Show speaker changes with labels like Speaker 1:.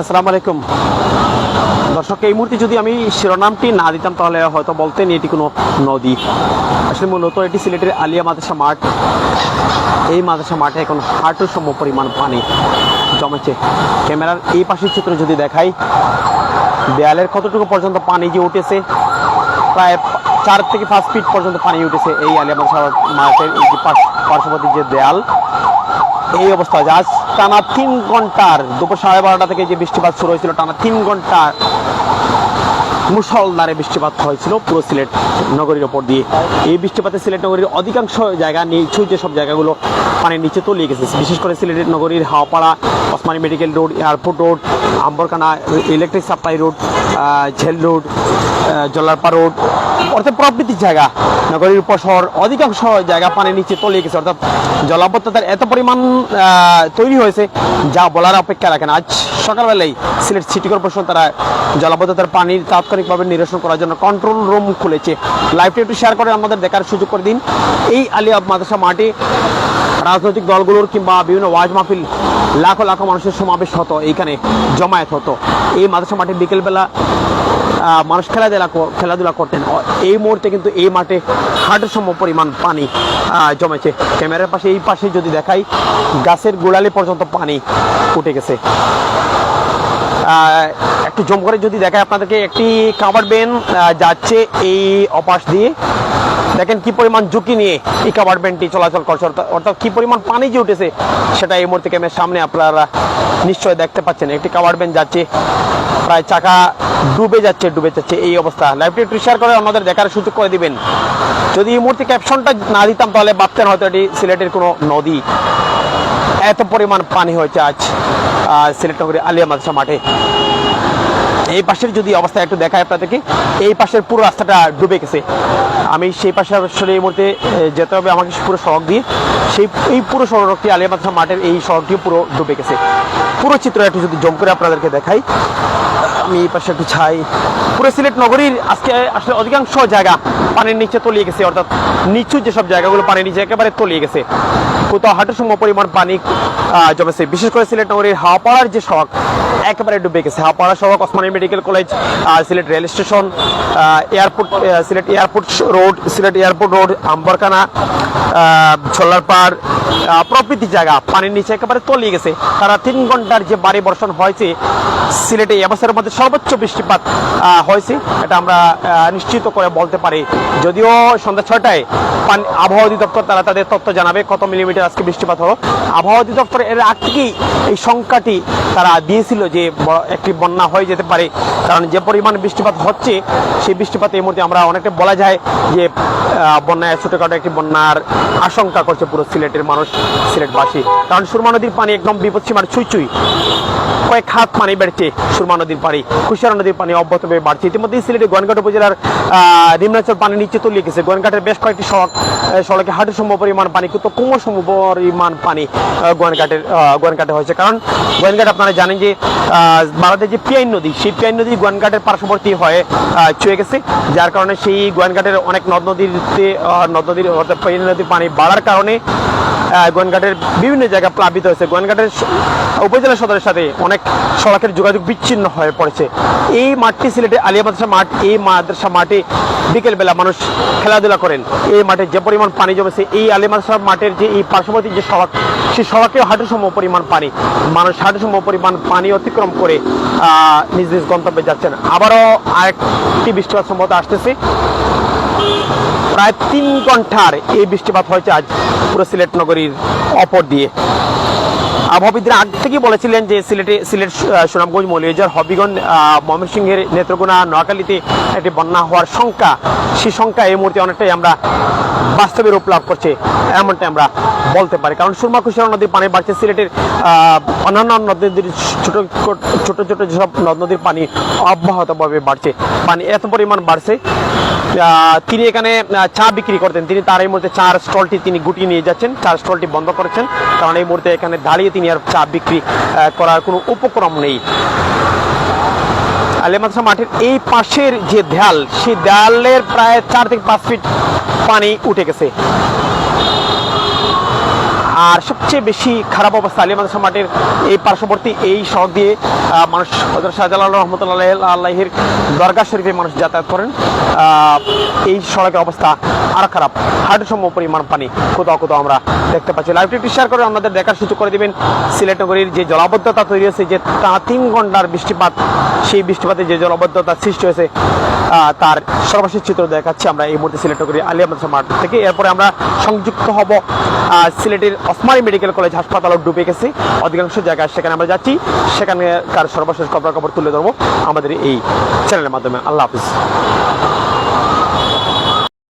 Speaker 1: আসসালামু আলাইকুম। দর্শক, এই মুহূর্তে যদি আমি শিরোনামটি না দিতাম, তাহলে হয়তো বলতেন এটি কোনো নদী। আসলে মূলত এটি সিলেটের আলিয়া মাদ্রাসা মাঠ। এই মাদ্রাসা মাঠে এখন হাঁটু সম পরিমাণ পানি জমেছে। ক্যামেরার এই পাশের চিত্র যদি দেখাই, দেয়ালের কতটুকু পর্যন্ত পানি যে উঠেছে, প্রায় চার থেকে পাঁচ ফিট পর্যন্ত পানি উঠেছে এই আলিয়া মাদ্রাসা মাঠের যে পার্শ্ববর্তী যে দেয়াল। এই অবস্থা। আজ টানা তিন ঘণ্টার, দুপুর সাড়ে বারোটা থেকে যে বৃষ্টিপাত শুরু হয়েছিল, টানা তিন ঘণ্টা মুসলধারে বৃষ্টিপাত হয়েছিল পুরো সিলেট নগরীর ওপর দিয়ে এই বৃষ্টিপাতে সিলেট নগরীর অধিকাংশ জায়গা, নিচু যেসব জায়গাগুলো, পানির নিচে তলিয়ে গেছে বিশেষ করে সিলেটের নগরীর Hawapara, Osmani medical road, airport road Ambarkhana electric supply road ঝেল road জল্লারপা রোড। অর্থাৎ প্রবৃত্তির জায়গা। নগরীর উপশহর অধিকাংশ জায়গা পানির নিচে তলিয়ে গেছে। অর্থাৎ জলাবদ্ধতার এত পরিমাণ তৈরি হয়েছে, যা বলার অপেক্ষা রাখে না। আজ সকালবেলায় সিলেট সিটি কর্পোরেশন তারা জলাবদ্ধতার পানির তাৎক্ষণিকভাবে নিরসন করার জন্য কন্ট্রোল রুম খুলেছে। লাইভটা একটু শেয়ার করে আমাদের দেখার সুযোগ করে দিন। এই আলিয়া মাদ্রাসা মাঠে রাজনৈতিক দলগুলোর কিংবা বিভিন্ন ওয়াজ মাহফিল লাখো লাখো মানুষের সমাবেশ হতো, এইখানে জমায়েত হতো। এই মাদ্রাসা মাঠে বিকেলবেলা মানুষ খেলাধুলা খেলাধুলা করতেন। এই মুহূর্তে কিন্তু এই মাঠে হাটের সম পরিমাণ পানি জমেছে। ক্যামেরার পাশে, এই পাশে যদি দেখাই, গাছের গোড়ালি পর্যন্ত পানি উঠে গেছে। একটু জম করে যদি দেখায় আপনাদেরকে একটি কাভার বেন যাচ্ছে এই অপাশ দিয়ে। দেখেন কি পরিমাণ ঝুঁকি নিয়ে এই বেনটি চলাচল করছে। অর্থাৎ- কি পরিমাণ পানি যে উঠেছে, সেটা এই মুহূর্তে ক্যামের সামনে আপনারা নিশ্চয় দেখতে পাচ্ছেন। একটি বেন যাচ্ছে, প্রায় চাকা ডুবে যাচ্ছে ডুবে যাচ্ছে এই অবস্থা। লাইভটি একটু শেয়ার করে আমাদের দেখার সুযোগ করে দিবেন। যদি এই মুহূর্তে ক্যাপশনটা না দিতাম, তাহলে ভাবতেন হয়তো এটি সিলেটের কোনো নদী। এত পরিমাণ পানি হয়েছে আজ সিলেট নগরী আলিয়া মাদ্রাসা মাঠে। এই পাশের যদি অবস্থা একটু দেখায় আপনাদেরকে, এই পাশের পুরো রাস্তাটা ডুবে গেছে। আমি সেই পাশে আসলে এই মুহূর্তে যেতে হবে আমাকে পুরো সড়ক দিয়ে। সেই, এই পুরো সড়কটি আলিয়া মাদ্রাসা মাঠের এই সড়কটিও পুরো ডুবে গেছে। পুরো চিত্র একটু যদি জম করে আপনাদেরকে দেখাই। আমি এই পাশে একটু ছাই। পুরো সিলেট নগরীর আজকে, আসলে অধিকাংশ জায়গা পানির নিচে তলিয়ে গেছে, অর্থাৎ নিচু যেসব জায়গাগুলো পানির নিচে একেবারে তলিয়ে গেছে, কোথাও হাঁটু সম পরিমাণ পানি জমেছে। বিশেষ করে সিলেট নগরীর হাওয়াপাড়ার যে সড়ক একেবারে ডুবে গেছে। হাওয়াপাড়া সড়ক Osmani medical college Sylhet rail station airport Sylhet airport road, Sylhet airport road, Ambarkhana ছোলারপাড় প্রকৃতি জায়গা পানির নিচে একেবারে তলিয়ে গেছে। তারা তিন ঘণ্টার যে বাড়ি বর্ষণ হয়েছে, সিলেটে এই বছরের মধ্যে সর্বোচ্চ বৃষ্টিপাত হয়েছে। এটা আমরা নিশ্চিত করে বলতে পারি। যদিও সন্ধ্যা ছয়টায় আবহাওয়া অধিদপ্তর তারা তাদের তথ্য জানাবে, কত মিলিমিটার আজকে বৃষ্টিপাত হলো। আবহাওয়া অধিদপ্তর এর আগ থেকেই এই সংখ্যাটি তারা দিয়েছিল যে একটি বন্যা হয়ে যেতে পারে? কারণ যে পরিমাণ বৃষ্টিপাত হচ্ছে, সেই বৃষ্টিপাত এই মুহূর্তে আমরা অনেকটা বলা যায় যে বন্যায় ছোটখাটো একটি বন্যার আশঙ্কা করছে পুরো সিলেটের মানুষ, সিলেটবাসী। কারণ সুরমা নদীর পানি একদম বিপদসীমার ছুঁই কয়েক হাত পানি বেড়েছে সুরমা নদীর পানি। কুশিয়ারা নদীর পানি অব্যাহতভাবে বাড়ছে। ইতিমধ্যে সিলেটের গোয়ানঘাট উপজেলার নিম্নাঞ্চল পানি নিচে তলিয়ে গেছে। গোয়ানঘাটের বেশ কয়েকটি সড়ক সড়কে হাঁটু সম পরিমাণ পানি, কিন্তু কোমর সম পরিমাণ পানি গোয়ানঘাটের গোয়ানঘাটে হয়েছে। কারণ গোয়ানঘাট আপনারা জানেন যে ভারতের যে পিয়াইন নদী, সেই পিয়াইন নদী গোয়ানঘাটের পার্শ্ববর্তী হয়ে চুয়ে গেছে। যার কারণে সেই গোয়ানঘাটের অনেক নদ নদীতে নদ নদীর, অর্থাৎ পিয়াইন নদীর পানি বাড়ার কারণে গোয়ানঘাটের বিভিন্ন জায়গা প্লাবিত হয়েছে। গোয়ানঘাটের উপজেলা সদরের সাথে অনেক সড়কের যোগাযোগ বিচ্ছিন্ন হয়ে পড়েছে। এই মাঠটি সিলেটে আলিয়া মাদ্রাসা মাঠ, এই মাদ্রাসা মাঠে বিকেলবেলা মানুষ খেলাধুলা করেন। এই মাঠে যে পরিমাণ পানি জমেছে, এই মাদ্রাসা মাঠের যে, এই পার্শ্ববর্তী যে সড়ক, সেই সড়কেও হাঁটু সম পরিমাণ পানি। মানুষ হাঁটু সম পরিমাণ পানি অতিক্রম করে নিজ নিজ গন্তব্যে যাচ্ছেন। আবারও আরেকটি বৃষ্টিপাত সম্ভবত আসতেছে। প্রায় তিন ঘণ্টার এই বৃষ্টিপাত হয়েছে আজ পুরো সিলেট নগরীর অপর দিয়ে আবহাওয়াবিদরা আগ থেকে বলেছিলেন যে সিলেটে, সিলেট সুনামগঞ্জ মৌলিয়াজার হবিগঞ্জ ময়মনসিংহের নেত্রকোনা, নোয়াখালীতে একটি বন্যা হওয়ার শঙ্কা। সেই শঙ্কা এই মুহূর্তে অনেকটাই আমরা বাস্তবে রূপ লাভ করছে, এমনটাই আমরা বলতে পারি। কারণ সুরমা কুশিয়ারা নদীর পানি বাড়ছে, সিলেটের অন্যান্য নদ নদীর ছোট ছোট ছোট যেসব নদ নদীর পানি অব্যাহতভাবে বাড়ছে, পানি এত পরিমাণ বাড়ছে তিনি এখানে চা বিক্রি করতেন। তিনি তার এই মুহূর্তে চার স্টলটি তিনি গুটিয়ে নিয়ে যাচ্ছেন, চার স্টলটি বন্ধ করেছেন। কারণ এই মুহূর্তে এখানে দাঁড়িয়ে তিনি আর চা বিক্রি করার কোনো উপক্রম নেই। আলেমাদ্রাসা মাঠের এই পাশের যে দেয়াল, সেই দেয়ালের প্রায় চার থেকে পাঁচ ফিট পানি উঠে গেছে। আর সবচেয়ে বেশি খারাপ অবস্থা আলিয়া মাদ্রাসা মাঠের এই পার্শ্ববর্তী এই সড়ক দিয়ে মানুষ হজরত শাহজালাল রহমতুল্লাহ আল্লাহির দরগা শরীফে মানুষ যাতায়াত করেন। এই সড়কের অবস্থা আরও খারাপ। হাঁটু সম পরিমাণ পানি কোথাও কোথাও আমরা দেখতে পাচ্ছি। লাইভটি একটু শেয়ার করে আমাদের দেখার সুযোগ করে দিবেন। সিলেট নগরীর যে জলাবদ্ধতা তৈরি হয়েছে, যে তা তিন ঘণ্টার বৃষ্টিপাত, সেই বৃষ্টিপাতে যে জলাবদ্ধতার সৃষ্টি হয়েছে তার সর্বশেষ চিত্র দেখাচ্ছি আমরা এই মুহূর্তে সিলেট করি আলিয়া মাদ্রাসা মাঠ থেকে। এরপরে আমরা সংযুক্ত হব সিলেটের ওসমানী মেডিকেল কলেজ হাসপাতালও ডুবে গেছে। অধিকাংশ জায়গায় সেখানে আমরা যাচ্ছি। সেখানে তার সর্বশেষ খবর খবরাখবর তুলে ধরবো আমাদের এই চ্যানেলের মাধ্যমে। আল্লাহ হাফিজ।